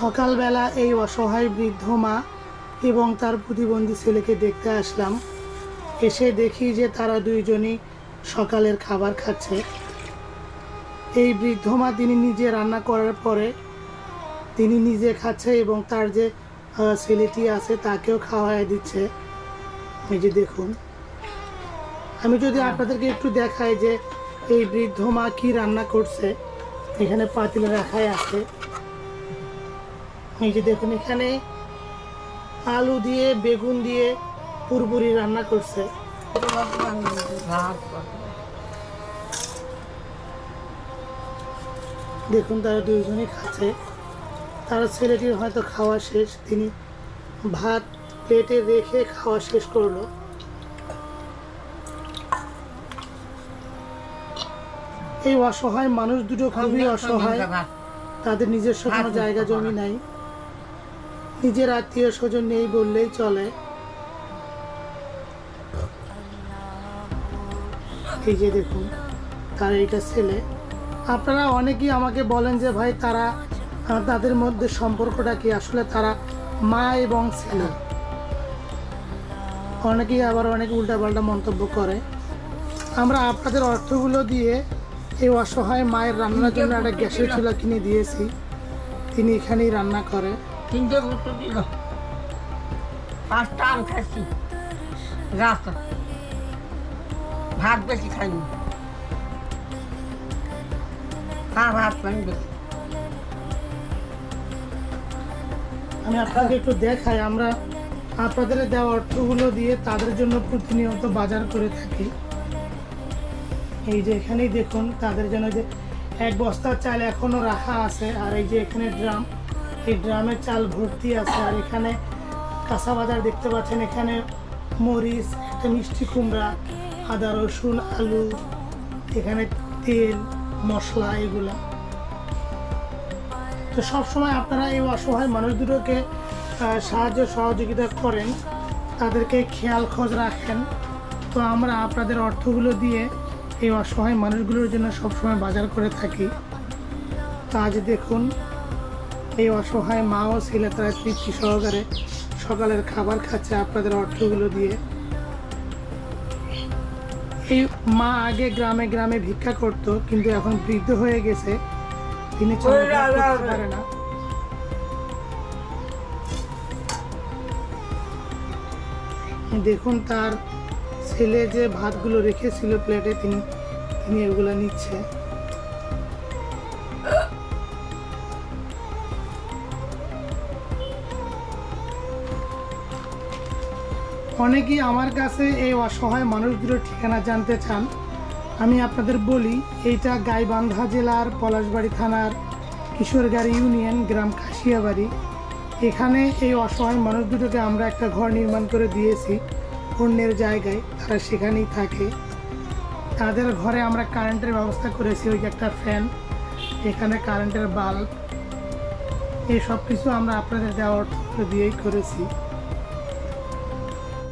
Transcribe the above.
সকালবেলা এই অসহায় বৃদ্ধ মা এবং তার প্রতিবন্ধী ছেলেকে দেখতে আসলাম। এসে দেখি যে তারা দুইজনই সকালের খাবার খাচ্ছে। এই বৃদ্ধ মা তিনি নিজে রান্না করার পরে তিনি নিজে খাচ্ছে এবং তার যে ছেলেটি আছে তাকেও খাওয়াই দিচ্ছে। এই যে দেখুন। আমি যদি আপনাদেরকে একটু দেখাই যে এই বৃদ্ধ মা কী রান্না করছে, এখানে পাতিল রাখাই আছে। এই যে দেখুন এখানে আলু দিয়ে বেগুন দিয়ে পুরপুরি রান্না করছে। দেখুন তারা দুইজনই খাচ্ছে। তার ছেলেটির হয়তো খাওয়া শেষ তিনি ভাত প্লেটে রেখে খাওয়া শেষ করল। এই অসহায় মানুষ দুটো খুবই অসহায়। তাদের নিজস্ব কোনো জায়গা জমি নাই। নিজের আত্মীয় স্বজন নেই বললেই চলে। এই যে দেখুন, তার এইটা ছেলে। আপনারা অনেকেই আমাকে বলেন যে, ভাই, তারা, তাদের মধ্যে সম্পর্কটা কি? আসলে তারা মা এবং ছেলে। অনেকেই আবার অনেক উল্টাপাল্টা মন্তব্য করে। আমরা আপনাদের অর্থগুলো দিয়ে এই অসহায় মায়ের রান্নার জন্য একটা গ্যাসের চুলা কিনে দিয়েছি। তিনি এখানেই রান্না করে। তিনটে বোতল দিল। পাঁচটা আম ভাত বেশি খাইনি। হ্যাঁ ভাত পানি বেশি। আমি আপনাকে একটু দেখাই, আমরা আপনাদের দেওয়া অর্থগুলো দিয়ে তাদের জন্য প্রতিনিয়ত বাজার করে থাকি। এই যে এখানেই দেখুন, তাদের জন্য যে এক বস্তার চাল এখনও রাখা আছে, আর এই যে এখানে ড্রাম। এই ড্রামের চাল ভর্তি আছে, আর এখানে কাঁচা বাজার দেখতে পাচ্ছেন, এখানে মরিচ, একটা মিষ্টি কুমড়া, আদা, রসুন, আলু, এখানে তেল, মশলা, এগুলা। তো সবসময় আপনারা এই অসহায় মানুষ দুটোকে সাহায্য সহযোগিতা করেন, তাদেরকে খেয়াল খোঁজ রাখেন। তো আমরা আপনাদের অর্থগুলো দিয়ে এই অসহায় মানুষগুলোর জন্য সবসময় বাজার করে থাকি। তো আজ দেখুন এই অসহায় মা ও ছেলে তারা তৃপ্তি সহকারে সকালের খাবার খাচ্ছে আপনাদের অর্থগুলো দিয়ে। এই মা আগে গ্রামে গ্রামে ভিক্ষা করত কিন্তু এখন বৃদ্ধ হয়ে গেছে। তিনি পারে না। দেখুন তার ছেলে যে ভাতগুলো রেখেছিল প্লেটে তিনি তিনি এগুলো নিচ্ছে। অনেকেই আমার কাছে এই অসহায় মানুষগুলোর ঠিকানা জানতে চান। আমি আপনাদের বলি, এইটা গাইবান্ধা জেলার পলাশবাড়ি থানার কিশোরগাড়ি ইউনিয়ন গ্রাম কাশিয়াবাড়ি। এখানে এই অসহায় মানুষ দুটোকে আমরা একটা ঘর নির্মাণ করে দিয়েছি, অন্যের জায়গায়। তারা সেখানেই থাকে। তাদের ঘরে আমরা কারেন্টের ব্যবস্থা করেছি, ওই একটা ফ্যান, এখানে কারেন্টের বাল্ব। এই সব কিছু আমরা আপনাদের দেওয়া অর্থ দিয়েই করেছি।